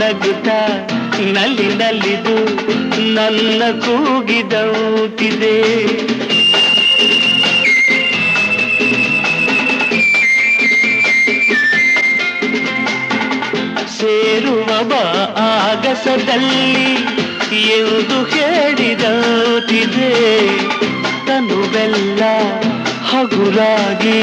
ನಗುತ್ತ ನಲ್ಲಿ ನಲಿದು ನನ್ನ ಕೂಗಿದೌತಿದೆ. ಸೇರುವ ಆಗಸದಲ್ಲಿ ಎಂದು ಹೇಳಿದೌತಿದೆ. ತನುವೆಲ್ಲ ಹಗುರಾಗಿ